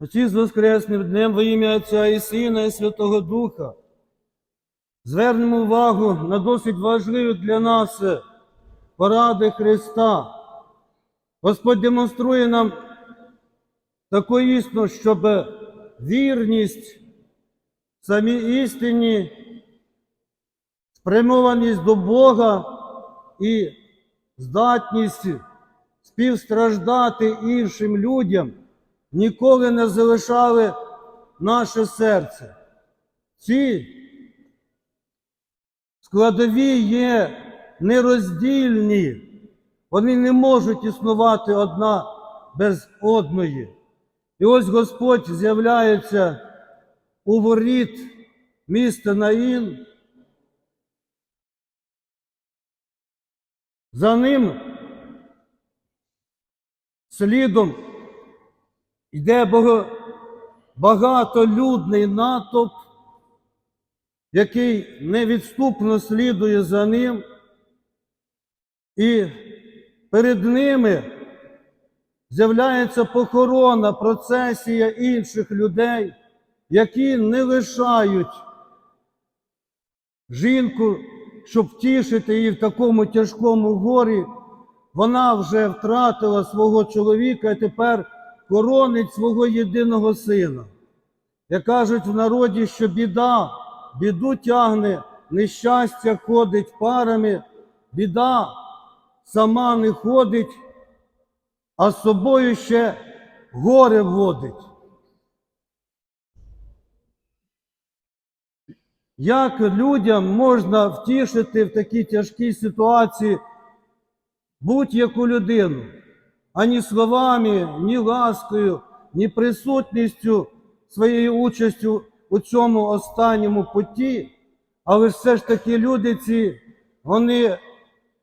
Отці з Воскресним днем во ім'я Отця і Сина і Святого Духа. Звернемо увагу на досить важливі для нас поради Христа. Господь демонструє нам таку істину, щоб вірність самій істині, спрямованість до Бога і здатність співстраждати іншим людям ніколи не залишали наше серце. Ці складові є нероздільні, вони не можуть існувати одна без одної. І ось Господь з'являється у воріт міста Наїн. За ним слідом йде багатолюдний натовп, який невідступно слідує за ним, і перед ними з'являється похорона, процесія інших людей, які не лишають жінку, щоб втішити її в такому тяжкому горі. Вона вже втратила свого чоловіка і тепер коронить свого єдиного сина. Як кажуть в народі, що біда, біду тягне, нещастя ходить парами, біда сама не ходить, а з собою ще горе водить. Як людям можна втішити в такій тяжкій ситуації будь-яку людину, ані словами, ні ласкою, ні присутністю своєю участю у цьому останньому путі, але все ж таки люди ці, вони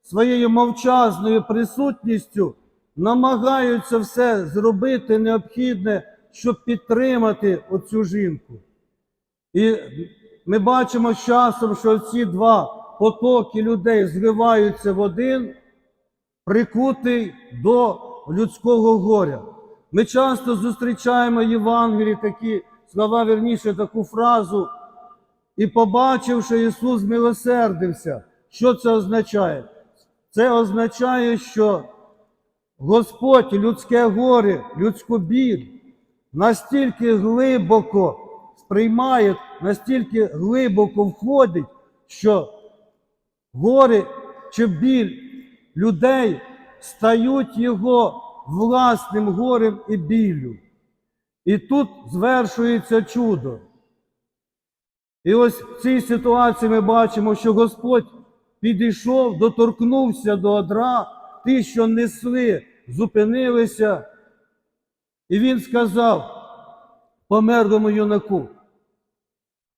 своєю мовчазною присутністю намагаються все зробити необхідне, щоб підтримати оцю жінку. І ми бачимо з часом, що ці два потоки людей зливаються в один, прикутий до людського горя. Ми часто зустрічаємо Євангелії такі слова, вірніше, таку фразу, і побачивши, Ісус милосердився. Що це означає? Це означає, що Господь людське горе, людську біль настільки глибоко сприймає, настільки глибоко входить, що горе чи біль людей стають його власним горем і біллю. І тут звершується чудо. І ось в цій ситуації ми бачимо, що Господь підійшов, доторкнувся до одра, ті, що несли, зупинилися, і він сказав померлому юнаку,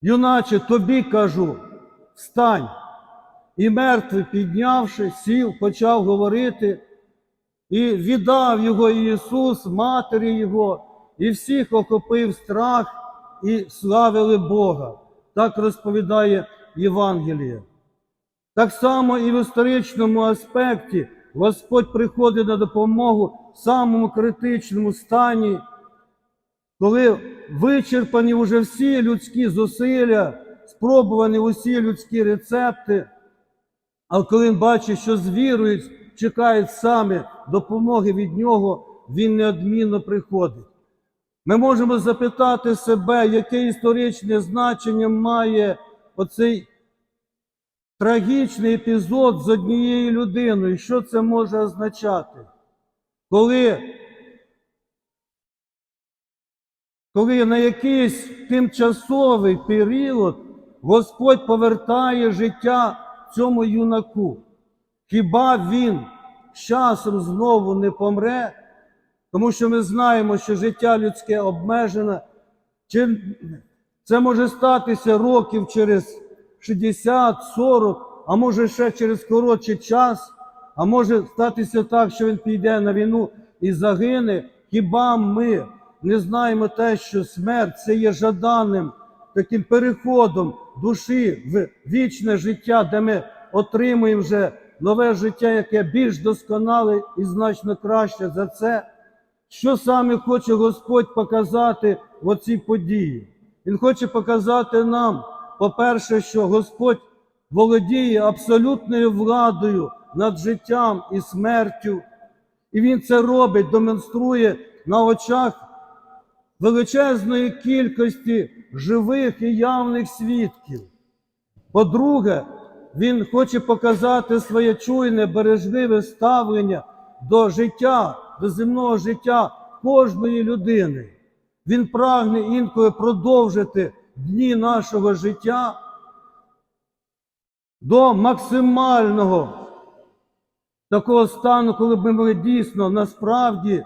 юначе, тобі кажу, встань. І мертвий, піднявши, сів, почав говорити, і віддав його Ісус, матері Його, і всіх охопив страх і славили Бога. Так розповідає Євангеліє. Так само і в історичному аспекті Господь приходить на допомогу в самому критичному стані, коли вичерпані вже всі людські зусилля, спробувані усі людські рецепти, а коли він бачить, що з вірою чекають саме допомоги від нього, він неодмінно приходить. Ми можемо запитати себе, яке історичне значення має оцей трагічний епізод з однією людиною. Що це може означати? Коли, коли на якийсь тимчасовий період Господь повертає життя цьому юнаку, хіба він часом знову не помре? Тому що ми знаємо, що життя людське обмежене. Чи це може статися років через 60, 40, а може ще через коротший час, а може статися так, що він піде на війну і загине. Хіба ми не знаємо те, що смерть це є жаданим таким переходом душі в вічне життя, де ми отримуємо вже нове життя, яке більш досконале і значно краще за це. що саме хоче Господь показати в оцій події? Він хоче показати нам, по-перше, що Господь володіє абсолютною владою над життям і смертю. І Він це робить, демонструє на очах величезної кількості живих і явних свідків. По-друге, він хоче показати своє чуйне, бережливе ставлення до життя, до земного життя кожної людини. Він прагне інколи продовжити дні нашого життя до максимального такого стану, коли б ми були дійсно насправді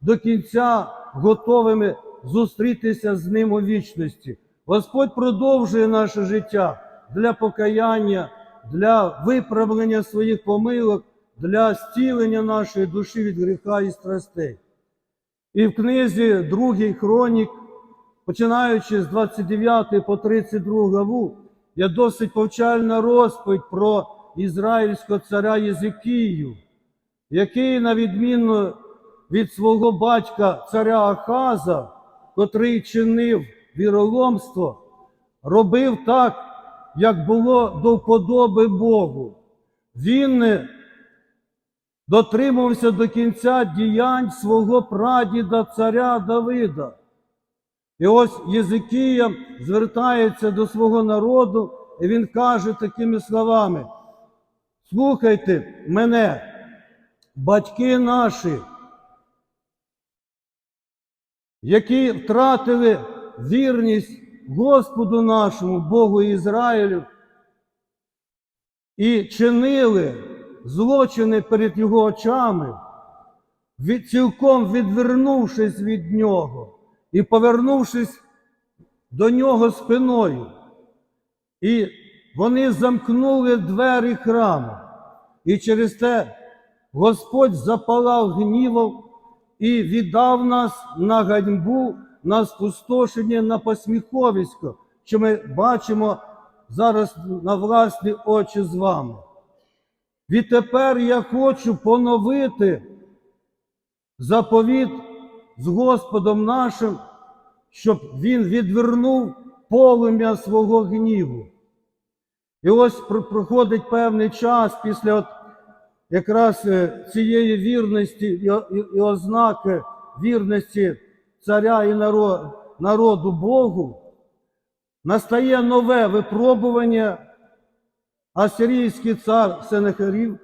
до кінця готовими зустрітися з ним у вічності. Господь продовжує наше життя для покаяння, для виправлення своїх помилок, для зцілення нашої душі від гріха і страстей. І в книзі Другий хронік, починаючи з 29 по 32 главу, є досить повчальна розповідь про ізраїльського царя Єзикію, який, на відміну від свого батька царя Ахаза, котрий чинив віроломство, робив так, як було до вподоби Богу. Він не дотримувався до кінця діянь свого прадіда царя Давида. І ось Єзикія звертається до свого народу, і він каже такими словами: Слухайте мене, батьки наші, які втратили вірність Господу нашому, Богу Ізраїлю, і чинили злочини перед Його очами, від, цілком відвернувшись від Нього і повернувшись до Нього спиною. І вони замкнули двері храму. І через те Господь запалав гнівом і віддав нас на ганьбу, на спустошення, на посміховисько, що ми бачимо зараз на власні очі з вами. Відтепер я хочу поновити заповіт з Господом нашим, щоб Він відвернув полум'я свого гніву. І ось проходить певний час після от якраз е, цієї вірності і, ознаки вірності царя і наро- народу Богу, настає нове випробування. Асирійський цар Сенехерів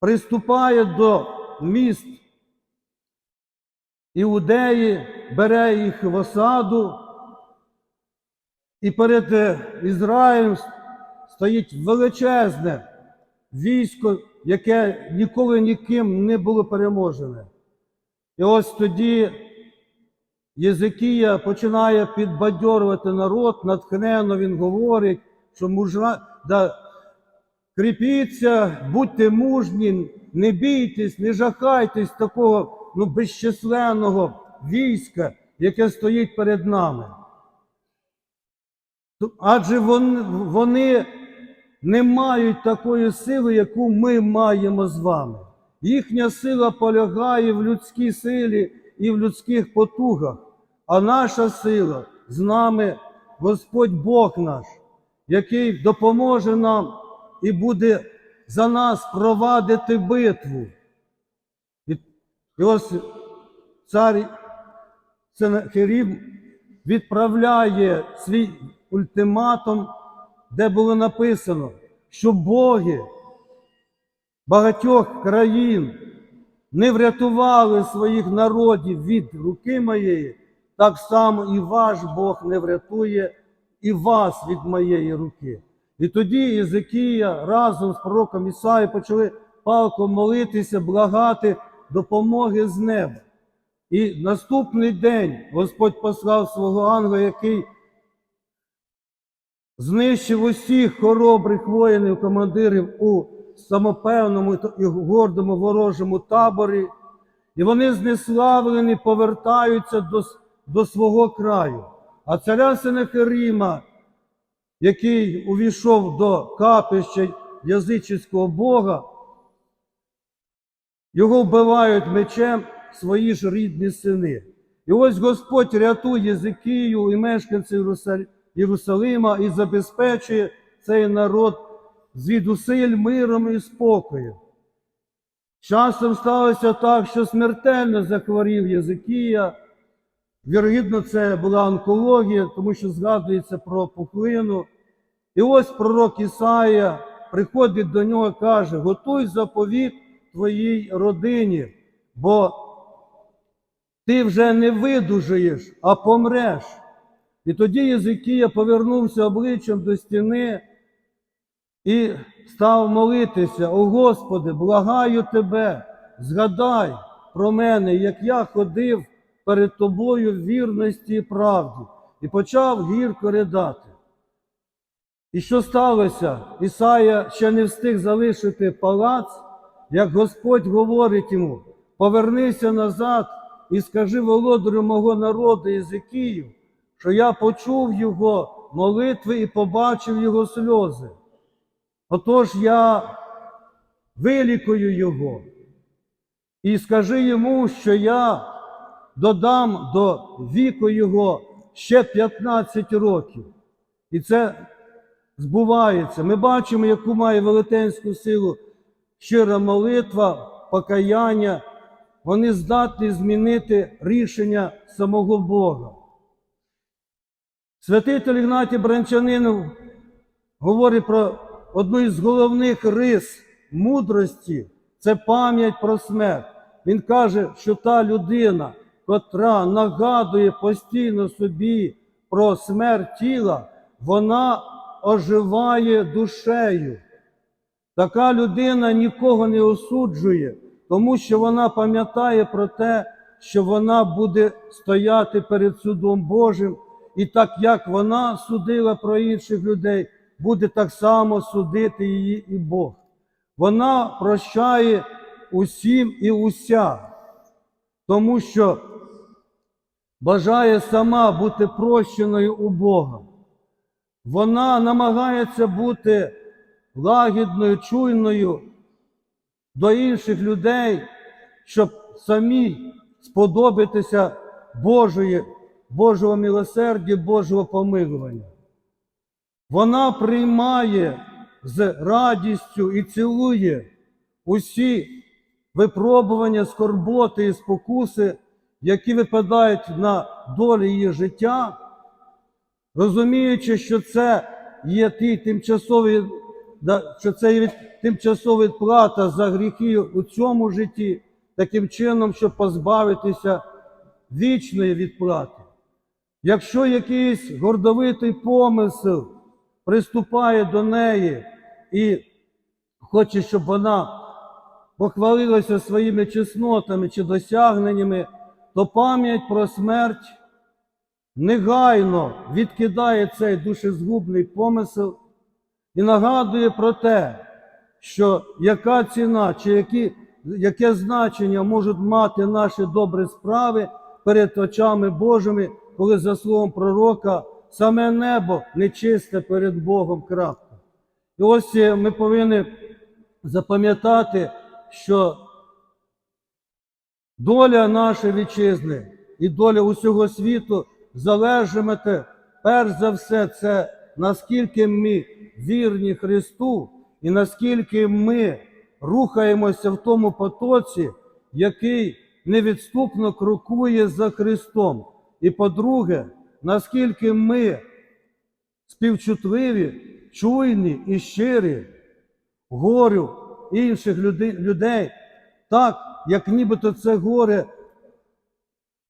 приступає до міст Іудеї, бере їх в осаду, і перед е, Ізраїлем стоїть величезне військо, яке ніколи ніким не було переможене. І ось тоді Єзикія починає підбадьорувати народ, натхненно він говорить, що мужа, да, кріпіться, будьте мужні, не бійтесь, не жахайтесь такого ну, безчисленного війська, яке стоїть перед нами. Адже вони, вони не мають такої сили, яку ми маємо з вами. Їхня сила полягає в людській силі і в людських потугах, а наша сила з нами Господь Бог наш, який допоможе нам і буде за нас провадити битву. І, ось цар Сенахерib відправляє свій ультиматум, де було написано, що боги багатьох країн не врятували своїх народів від руки моєї, так само і ваш Бог не врятує і вас від моєї руки. І тоді Єзикія разом з пророком Ісаї почали палко молитися, благати допомоги з неба. І наступний день Господь послав свого ангела, який знищив усіх хоробрих воїнів, командирів у самопевному і гордому ворожому таборі, і вони знеславлені повертаються до, до свого краю. А царя Сенехеріма, який увійшов до капища язичського Бога, його вбивають мечем, свої ж рідні сини. І ось Господь рятує Єзикію і мешканців Єрусалима і забезпечує цей народ звідусиль миром і спокоєм. Часом сталося так, що смертельно захворів Єзикія. Вірогідно, це була онкологія, тому що згадується про пухлину. І ось пророк Ісаїя приходить до нього і каже: готуй заповіт твоїй родині, бо ти вже не видужаєш, а помреш. І тоді Єзикія повернувся обличчям до стіни і став молитися: О Господи, благаю Тебе, згадай про мене, як я ходив перед Тобою вірності і правді, і почав гірко ридати. І що сталося? Ісая ще не встиг залишити палац, як Господь говорить йому: повернися назад і скажи володарю мого народу Єзикію, що я почув його молитви і побачив його сльози. Отож я вилікую його. І скажи йому, що я додам до віку його ще 15 років. І це збувається. Ми бачимо, яку має велетенську силу щира молитва, покаяння. Вони здатні змінити рішення самого Бога. Святитель Ігнатій Бранчанинов говорить про одну із головних рис мудрості це пам'ять про смерть. Він каже, що та людина, котра нагадує постійно собі про смерть тіла, вона оживає душею. Така людина нікого не осуджує, тому що вона пам'ятає про те, що вона буде стояти перед судом Божим, і так як вона судила про інших людей, буде так само судити її і Бог. Вона прощає усім і уся, тому що бажає сама бути прощеною у Бога. Вона намагається бути лагідною, чуйною до інших людей, щоб самі сподобатися Божої, Божого милосердя, Божого помилування. Вона приймає з радістю і цілує усі випробування, скорботи і спокуси, які випадають на долі її життя, розуміючи, що це є ті тимчасові, що це є тимчасова відплата за гріхи у цьому житті, таким чином, щоб позбавитися вічної відплати. Якщо якийсь гордовитий помисел приступає до неї і хоче, щоб вона похвалилася своїми чеснотами чи досягненнями, то пам'ять про смерть негайно відкидає цей душезгубний помисел і нагадує про те, що яка ціна чи які, яке значення можуть мати наші добрі справи перед очами Божими, коли, за словом пророка, саме небо нечисте перед Богом крапка. І ось е, ми повинні запам'ятати, що доля нашої вітчизни і доля усього світу залежатиме перш за все, це наскільки ми вірні Христу і наскільки ми рухаємося в тому потоці, який невідступно крокує за Христом. І по-друге, наскільки ми співчутливі, чуйні і щирі горю інших людей, так, як нібито це горе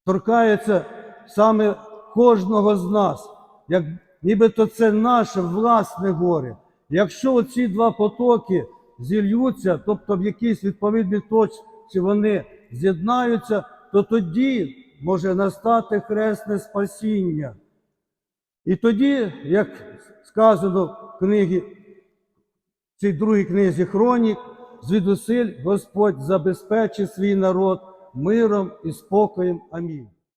торкається саме кожного з нас, як нібито це наше власне горе. Якщо оці два потоки зільються, тобто в якійсь відповідній точці вони з'єднаються, то тоді може настати хресне спасіння. І тоді, як сказано в книгі, в цій другій книзі Хронік, звідусиль Господь забезпечить свій народ миром і спокоєм. Амінь.